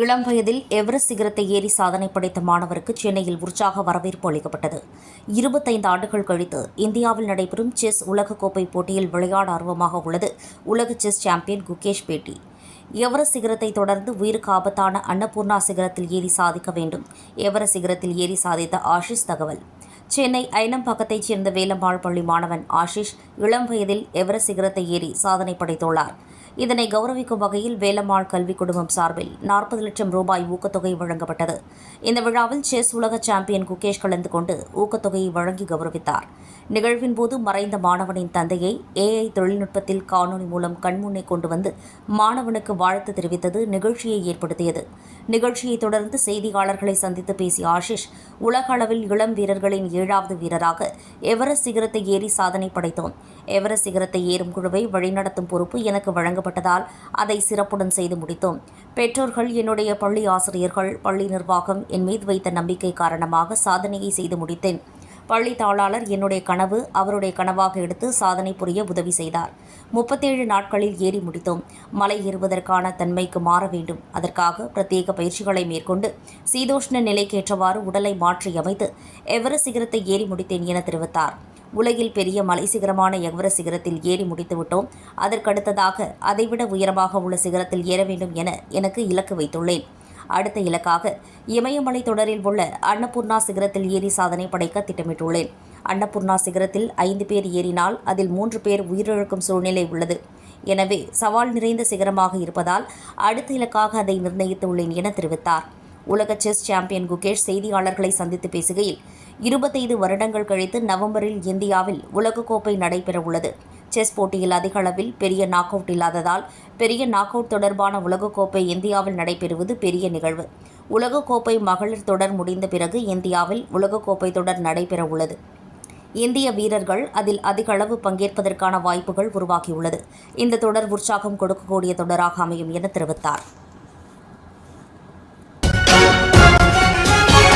இளம் வயதில் எவரெஸ்ட் சிகரத்தை ஏறி சாதனை படைத்த மாணவருக்கு சென்னையில் உற்சாக வரவேற்பு அளிக்கப்பட்டது. இருபத்தைந்து ஆண்டுகள் கழித்து இந்தியாவில் நடைபெறும் செஸ் உலகக்கோப்பை போட்டியில் விளையாட ஆர்வமாக உள்ளது உலக செஸ் சாம்பியன் குகேஷ் பேட்டி. எவரெஸ்ட் சிகரத்தை தொடர்ந்து உயிருக்கு ஆபத்தான அன்னபூர்ணா சிகரத்தில் ஏறி சாதிக்க வேண்டும். எவரெஸ்ட் சிகரத்தில் ஏறி சாதித்த ஆஷிஷ் தகவல். சென்னை ஐனம்பாக்கத்தைச் சேர்ந்த வேலம்பாள் பள்ளி மாணவன் ஆஷிஷ் இளம் வயதில் எவரெஸ்ட் சிகரத்தை ஏறி சாதனை படைத்துள்ளார். இதனை கௌரவிக்கும் வகையில் வேலம்மாள் கல்வி குடும்பம் சார்பில் நாற்பது லட்சம் ரூபாய் ஊக்கத்தொகை வழங்கப்பட்டது. இந்த விழாவில் செஸ் உலக சாம்பியன் குகேஷ் கலந்து கொண்டு ஊக்கத்தொகையை வழங்கி கௌரவித்தார். நிகழ்வின் போது மறைந்த மாணவனின் தந்தையை ஏஐ தொழில்நுட்பத்தில் காணொலி மூலம் கண்முன்னே கொண்டு வந்து மாணவனுக்கு வாழ்த்து தெரிவித்தது நிகழ்ச்சியை ஏற்படுத்தியது. நிகழ்ச்சியை தொடர்ந்து செய்தியாளர்களை சந்தித்து பேசிய ஆஷிஷ் உலக அளவில் இளம் வீரர்களின் ஏழாவது வீரராக எவரெஸ்ட் சிகரத்தை ஏறி சாதனை படைத்தோம். எவரெஸ்ட் சிகரத்தை ஏறும் குழுவை வழிநடத்தும் பொறுப்பு எனக்கு வழங்க வழங்கப்பட்டதால் அதை சிறப்புடன் செய்து முடித்தோம். பெற்றோர்கள் என்னுடைய பள்ளி ஆசிரியர்கள் பள்ளி நிர்வாகம் என் மீது வைத்த நம்பிக்கை காரணமாக சாதனையை செய்து முடித்தேன். பள்ளி தாளாளர் என்னுடைய கனவு அவருடைய கனவாக எடுத்து சாதனை புரிய உதவி செய்தார். முப்பத்தேழு நாட்களில் ஏறி முடித்தோம். மலை ஏறுவதற்கான தன்மைக்கு மாற வேண்டும். அதற்காக பிரத்யேக பயிற்சிகளை மேற்கொண்டு சீதோஷ்ண நிலைக்கேற்றவாறு உடலை மாற்றி அமைத்து எவரெஸ்ட் சிகரத்தை ஏறி முடித்தேன் என தெரிவித்தார். உலகில் பெரிய மலை சிகரமான எவரெஸ்ட் சிகரத்தில் ஏறி முடித்துவிட்டோம் அதற்கடுத்ததாக அதைவிட உயரமாக உள்ள சிகரத்தில் ஏற வேண்டும் என எனக்கு இலக்கு வைத்துள்ளேன். அடுத்த இலக்காக இமயமலை தொடரில் உள்ள அன்னபூர்ணா சிகரத்தில் ஏறி சாதனை படைக்க திட்டமிட்டுள்ளேன். அன்னபூர்ணா சிகரத்தில் ஐந்து பேர் ஏறினால் அதில் மூன்று பேர் உயிரிழக்கும் சூழ்நிலை உள்ளது. எனவே சவால் நிறைந்த சிகரமாக இருப்பதால் அடுத்த இலக்காக அதை நிர்ணயித்துள்ளேன் என தெரிவித்தார். உலக செஸ் சாம்பியன் குகேஷ் செய்தியாளர்களை சந்தித்து பேசுகையில் இருபத்தைந்து வருடங்கள் கழித்து நவம்பரில் இந்தியாவில் உலகக்கோப்பை நடைபெறவுள்ளது. செஸ் போட்டியில் அதிக அளவில் பெரிய நாக் அவுட் இல்லாததால் பெரிய நாக் அவுட் தொடர்பான உலகக்கோப்பை இந்தியாவில் நடைபெறுவது பெரிய நிகழ்வு. உலகக்கோப்பை மகளிர் தொடர் முடிந்த பிறகு இந்தியாவில் உலகக்கோப்பை தொடர் நடைபெறவுள்ளது. இந்திய வீரர்கள் அதில் அதிக அளவு பங்கேற்பதற்கான வாய்ப்புகள் உருவாகியுள்ளது. இந்த தொடர் உற்சாகம் கொடுக்கக்கூடிய தொடராக அமையும் என தெரிவித்தார்.